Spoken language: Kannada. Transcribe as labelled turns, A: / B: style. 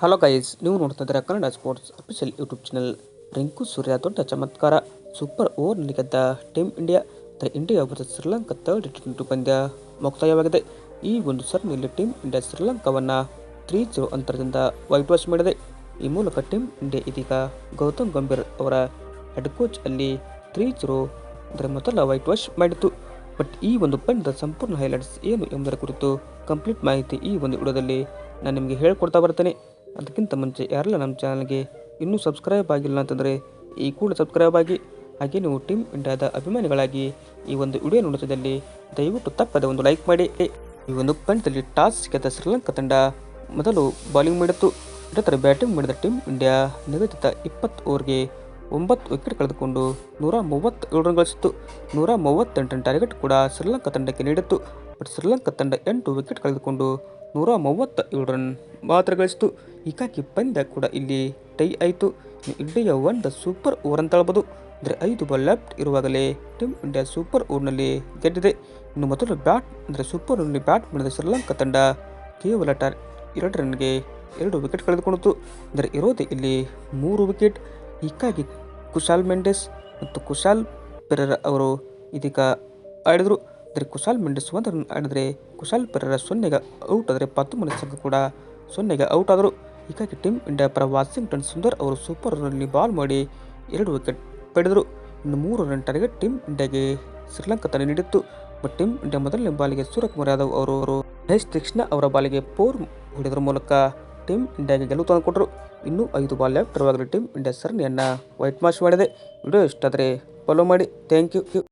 A: ಹಲೋ ಗೈಸ್ ನೀವು ನೋಡ್ತಾ ಇದ್ದೀರಾ Kannada sports official YouTube channel Rinku Surya, ದೊಡ್ಡ ಚಮತ್ಕಾರ ಸೂಪರ್ ಓವರ್ನಲ್ಲಿ ಗೆದ್ದ team India the India versus Sri Lanka third T twenty ಪಂದ್ಯ ಮುಕ್ತಾಯವಾಗಿದೆ. ಈ ಒಂದು ಸರಣಿಯಲ್ಲಿ ಟೀಮ್ ಇಂಡಿಯಾ ಶ್ರೀಲಂಕಾವನ್ನು ತ್ರೀ ಜೀರೋ ಅಂತರದಿಂದ ವೈಟ್ ವಾಶ್ ಮಾಡಿದೆ. ಈ ಮೂಲಕ ಟೀಮ್ ಇಂಡಿಯಾ ಇದೀಗ ಗೌತಮ್ ಗಂಭೀರ್ ಅವರ ಹೆಡ್ ಕೋಚ್ ಅಲ್ಲಿ ತ್ರೀ ಜೀರೋ ಅಂದರೆ ಮೊದಲ ವೈಟ್ ವಾಶ್ ಮಾಡಿತು ಬಟ್ ಈ ಒಂದು ಪಂದ್ಯದ ಸಂಪೂರ್ಣ ಹೈಲೈಟ್ಸ್ ಏನು ಎಂಬುದರ ಕುರಿತು ಕಂಪ್ಲೀಟ್ ಮಾಹಿತಿ ಈ ಒಂದು ವಿಡಿಯೋದಲ್ಲಿ ನಾನು ನಿಮಗೆ ಹೇಳಿಕೊಡ್ತಾ ಬರ್ತೇನೆ. ಅದಕ್ಕಿಂತ ಮುಂಚೆ ಯಾರೆಲ್ಲ ನಮ್ಮ ಚಾನಲ್ಗೆ ಇನ್ನೂ ಸಬ್ಸ್ಕ್ರೈಬ್ ಆಗಿಲ್ಲ ಅಂತಂದರೆ ಈ ಕೂಡ ಸಬ್ಸ್ಕ್ರೈಬ್ ಆಗಿ, ಹಾಗೆ ನೀವು ಟೀಮ್ ಇಂಡಿಯಾದ ಅಭಿಮಾನಿಗಳಾಗಿ ಈ ಒಂದು ವಿಡಿಯೋ ನೋಡಿದಲ್ಲಿ ದಯವಿಟ್ಟು ತಪ್ಪದ ಒಂದು ಲೈಕ್ ಮಾಡಿ. ಈ ಒಂದು ಪಂದ್ಯದಲ್ಲಿ ಟಾಸ್ ಗೆದ್ದ ಶ್ರೀಲಂಕಾ ತಂಡ ಮೊದಲು ಬೌಲಿಂಗ್ ಮಾಡಿತ್ತು, ನಂತರ ಬ್ಯಾಟಿಂಗ್ ಮಾಡಿದ ಟೀಮ್ ಇಂಡಿಯಾ ನಿಗದಿತ ಇಪ್ಪತ್ತು ಓವರ್ಗೆ ಒಂಬತ್ತು ವಿಕೆಟ್ ಕಳೆದುಕೊಂಡು ನೂರ ಮೂವತ್ತೇಳು ರನ್ ಗಳಿಸಿತ್ತು. ನೂರ ಮೂವತ್ತೆಂಟನೇ ಟಾರ್ಗೆಟ್ ಕೂಡ ಶ್ರೀಲಂಕಾ ತಂಡಕ್ಕೆ ನೀಡಿತ್ತು. ಬಟ್ ಶ್ರೀಲಂಕಾ ತಂಡ ಎಂಟು ವಿಕೆಟ್ ಕಳೆದುಕೊಂಡು ನೂರ ಮೂವತ್ತ ಏಳು ರನ್ ಮಾತ್ರ ಗಳಿಸಿತು ಹೀಗಾಗಿ ಪಂದ್ಯ ಕೂಡ ಇಲ್ಲಿ ಟೈ ಆಯಿತು. ಇಂಡಿಯಾ ಒಂದು ಸೂಪರ್ ಓವರ್ ಅಂತ ಹೇಳ್ಬೋದು. ಅಂದರೆ ಐದು ಬಾಲ್ ಲೆಫ್ಟ್ ಇರುವಾಗಲೇ ಟೀಮ್ ಇಂಡಿಯಾ ಸೂಪರ್ ಓವರ್ನಲ್ಲಿ ಗೆದ್ದಿದೆ. ಇನ್ನು ಮೊದಲು ಬ್ಯಾಟ್ ಅಂದರೆ ಸೂಪರ್ ಓವರ್ನಲ್ಲಿ ಬ್ಯಾಟ್ ಮಾಡಿದ ಶ್ರೀಲಂಕಾ ತಂಡ ಕೇವಲ ಟಾರ್ ಎರಡು ರನ್ಗೆ ಎರಡು ವಿಕೆಟ್ ಕಳೆದುಕೊಂಡಿತು. ಅಂದರೆ ಇರೋದೇ ಇಲ್ಲಿ ಮೂರು ವಿಕೆಟ್ ಹೀಗಾಗಿ ಕುಶಾಲ್ ಮೆಂಡೆಸ್ ಮತ್ತು ಕುಶಾಲ್ ಪೆರರ ಅವರು ಇದೀಗ ಆಡಿದರು. ಅಂದರೆ ಕುಶಾಲ್ ಮೆಂಡಿಸ್ ಒಂದು ರನ್ ಆಡಿದರೆ ಕುಶಾಲ್ ಪೆರರ ಸೊನ್ನೆಗೆ ಔಟ್ ಆದರೆ ಪತ್ತೊಂಬತ್ತು ಸಂಘ ಕೂಡ ಸೊನ್ನೆಗೆ ಔಟ್ ಆದರು. ಹೀಗಾಗಿ ಟೀಮ್ ಇಂಡಿಯಾ ಪರ ವಾಷಿಂಗ್ಟನ್ ಸುಂದರ್ ಅವರು ಸೂಪರ್ ರನ್ನಲ್ಲಿ ಬಾಲ್ ಮಾಡಿ ಎರಡು ವಿಕೆಟ್ ಪಡೆದರು. ಇನ್ನು ಮೂರು ರನ್ ಟಾರ್ಗೆಟ್ ಟೀಮ್ ಇಂಡಿಯಾಗೆ ಶ್ರೀಲಂಕಾ ತಂಡ ನೀಡಿತ್ತು. ಬಟ್ ಟೀಮ್ ಇಂಡಿಯಾ ಮೊದಲನೇ ಬಾಲಿಗೆ ಸೂರ್ಯಕುಮಾರ್ ಯಾದವ್ ಅವರು ಅವರು ಮಹೇಶ್ ತೀಕ್ಷ್ಣ ಅವರ ಬಾಲಿಗೆ ಪೋರ್ ಹೊಡೆದ್ರ ಮೂಲಕ ಟೀಮ್ ಇಂಡಿಯಾಗೆ ಗೆಲುವು ತಂದುಕೊಟ್ಟರು ಇನ್ನೂ ಐದು ಬಾಲ್ ಲೆಫ್ಟ್ ಇರುವಾಗಲೇ ಟೀಮ್ ಇಂಡಿಯಾ ಸರಣಿಯನ್ನು ವೈಟ್ ವಾಶ್ ಮಾಡಿದೆ. ವಿಡಿಯೋ ಇಷ್ಟ ಆದರೆ ಫಾಲೋ ಮಾಡಿ. Thank you